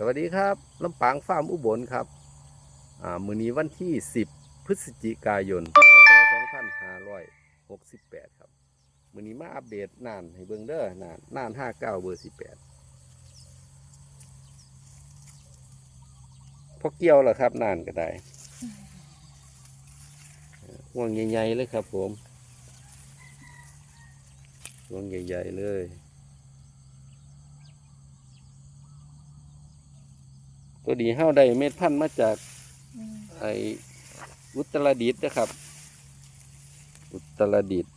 สวัสดีครับลำปางฟาร์มอุบลครับอ่ามือนี้วันที่ 10 พฤศจิกายนพศ2568 ครับมือนี้มาอัปเดตนานให้เบิ่งเด้อนานนาน 59 เบอร์ 18พอเกี่ยวแล้วครับนานก็ได้ห่วงใหญ่ๆเลยครับผมห่วงใหญ่ๆเลย ตัวดีเฮาได้เม็ดพันธุ์มาจากอืมไออุตรดิตถ์นะครับ อุตรดิตถ์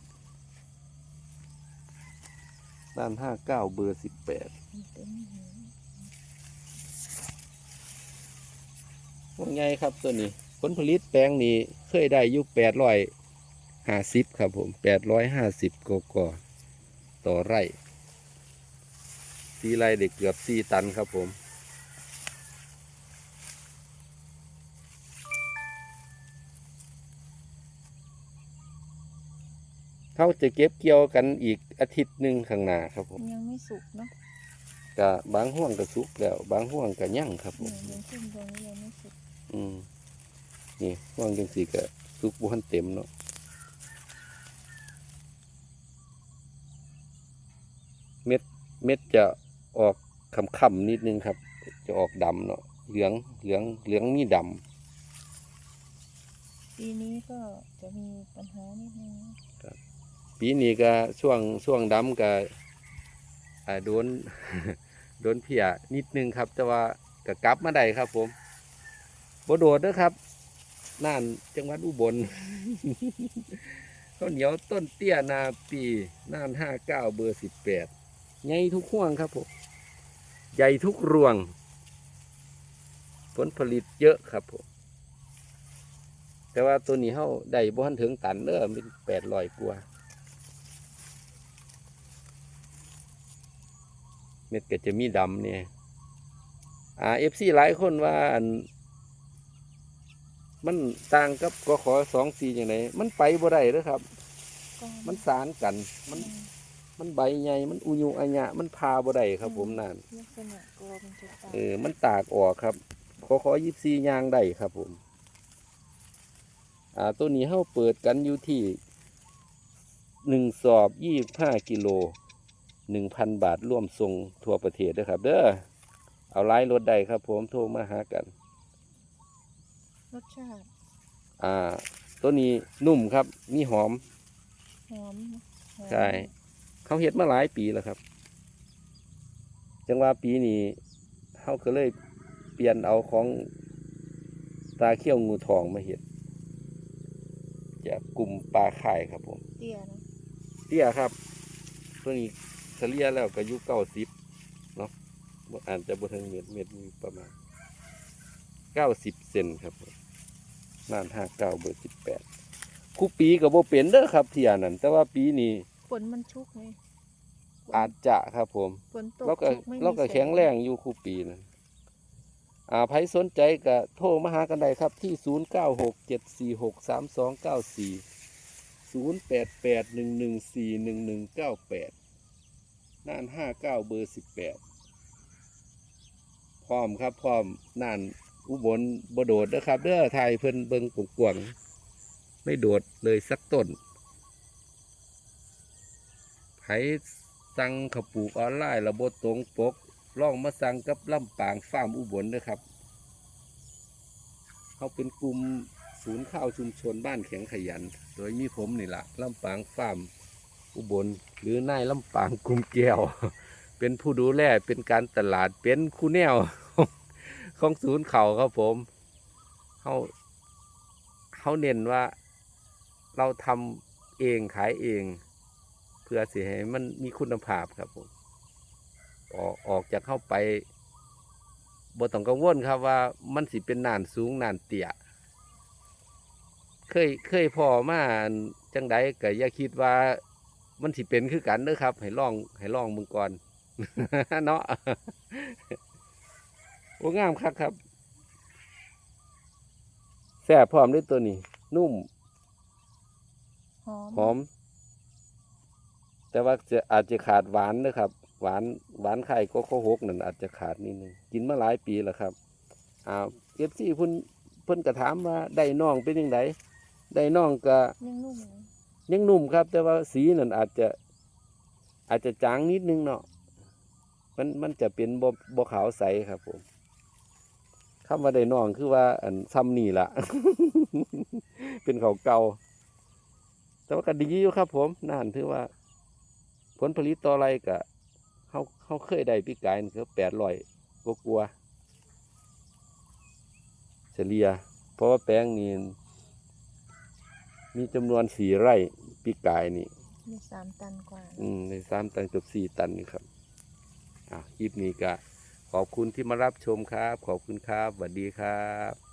ด้านห้าเก้าเบอร์สิบแปดเต็มหูว่าไงครับตัวนี้ ผลผลิตแปลงนี้เคยได้อยู่แปดร้อยห้าสิบครับผมแปดร้อยห้าสิบกกต่อไร่ตีไร่ได้เกือบสี่ตันครับผม เขาจะเก็บเกี่ยวกันอีกอาทิตย์หนึ่งข้างหน้าครับผมยังไม่สุกเนาะกะบางห่วงก็สุกแล้ว บางห่วงก็ยั่งครับผเนี่ยมยังขึ้นตรงนี้ยังไม่สุกอืมนี่ห่วงจังสีก็สุกบุหันเต็มเนาะเม็ดเม็ดจะออกคำๆนิดนึงครับ จะออกดำเนาะเหลืองเหลืองเหลืองมีดปีนี้ก็จะมีปัญหานิดนึงนะำ ปีนี้ก็ช่วงช่วงดำก็โดนโดนเพียนิดนึงครับ แต่ว่าก็กลับมาได้ครับ ผมบโดดเด้อครับน่านจังหวัดอุบลข้าวเหนียวต้นเตี้ยนาปีน่านห้าเก้าเบอร์สิบแปดใหญ่ทุกห่วงครับผมใหญ่ทุกรวง ผลผลิตเยอะครับผมแต่ว่าตัวนี้เขาได้บ่ทันถึงตันเด้อเป็นแปดร้อยกว่า เม็ดก็จะมีดำเนี่ยอ่าเอฟซีหลายคนว่าอัน มันต่างกับกขอสองสี่อย่างไรมันไปบ่ได้เด้อครับก็มันสารกัน มันอืมมันใบใหญ่มันอุยุอัญญะมันพาบ่ได้ครับ ผมนั่นลักษณะกรอมันจะต่างเออ มันตากออกครับขอขอยิบซียางได้ครับ ผม อ่า ตัวนี้เฮาเปิดกันอยู่ที่หนึ่งสอบยี่ห้ากิโล หนึ่งพันบาทร่วมส่งทั่วประเทศด้วยครับ เด้อเอาไลน์รถได้ครับ ผมโทรมาหากัน รสชาติอ่า ตัวนี้นุ่มครับ มีหอม หอมนะหอมใช่ เขาเฮ็ดมาหลายปีแล้วครับ จังว่าปีนี้เขาก็เลยเปลี่ยนเอาของตาเขี้ยวงูทองมาเฮ็ดจากกลุ่มปลาข่ายครับผม เตี้ยนะเตี้ยครับ ตัวนี้เฉลี่ยแล้วก็อายุเก้าสิบเนาะบ่อาจจะบถึงเม็ดเม็ดมีประมาณเก้าสิบเซนครับผมน่านห้าเก้าเบอร์สิบแปดคู่ปีกับโบเป็นเด้อครับเทียนั่นแต่ว่าปีนี้ฝนมันชุกไงฝนอาจจะครับผมฝนตกเราก็ชุไม่มีเราก็สแข็งแรงอยู่คู่ปีนะอ่าใครสนใจก็โทรมาหากันได้ครับที่ 0 9 6 7 4 6 3 2 9 4 0 8 8 1 1 4 1 1 9 8 น่าน59เบอร์18พร้อมครับพร้อมน่านอุบลบโดดนะครับ เด้อไทยเพิ่นเบิงกวางๆไม่โดดเลยสักต้นไผสั่งขาวปลูกออนไลน์ระบบตรงปกล่องมาสั่งกับลำปางฟาร์มอุบลนะครับ เขาเป็นกลุ่มศูนย์ข้าวชุมชนบ้านแข็งขยัน โดยมีผมนี่แหละลำปางฟาร์ม อุบลหรือนายลำปางกลุ่มแก้ว เป็นผู้ดูแลเป็นการตลาดเป็นคู่แนวของศูนย์เขาครับผมเขาเขาเน้นว่า เราทำเองขายเอง เพื่อสิให้มันมีคุณภาพครับผมออกออกจากเข้าไปบ่ต้องกังวลครับว่ามันสิเป็นนานสูงนานเตี้ยเคยเคยพอมาจังใดก็อย่าคิดว่า มันสิเป็นคือกันเด้อครับ ให้ลองให้ลองมึงก่อนเนาะโอ้งามคักครับแซ่บพร้อมด้วยตัวนี้ นุ่มหอมหอม แต่ว่าจะอาจจะขาดหวานนะครับหหวานหวานไข่ก็ข้อหกนั่นอาจจะขาดนิดนึงกินมาหลายปีแล้วครับอ่าเอฟซีเพิ่นเพิ่นก็ถามว่าได้น้องเป็นยังไงได้น้องก็ยังนุ่มเล ยังหนุ่มครับ แต่ว่าสีนั่นอาจจะอาจจะจางนิดนึงเนาะมันมันจะเป็นบ่บ่ขาวใสครับผมคำว่าได้น้องคือว่าอันซ้ำนี่ละเป็นเขาเก่า แต่ว่าก็ดีอยู่ครับ ผมนั่นถือว่า ผลผลิตต่อไรก็เขาเขาเคยได้ปีกายคือแปดร้อยกกลัวเฉลี่ยเพราะว่าแปลงนี้ มีจำนวนสี่ไร่ปีกายนี่มีสามตันกว่า อืมในสามตันเกับสี่ตันนี่ครับอะคลิปนี้ก็ขอบคุณที่มารับชมครับ ขอบคุณครับสวัสดีครับ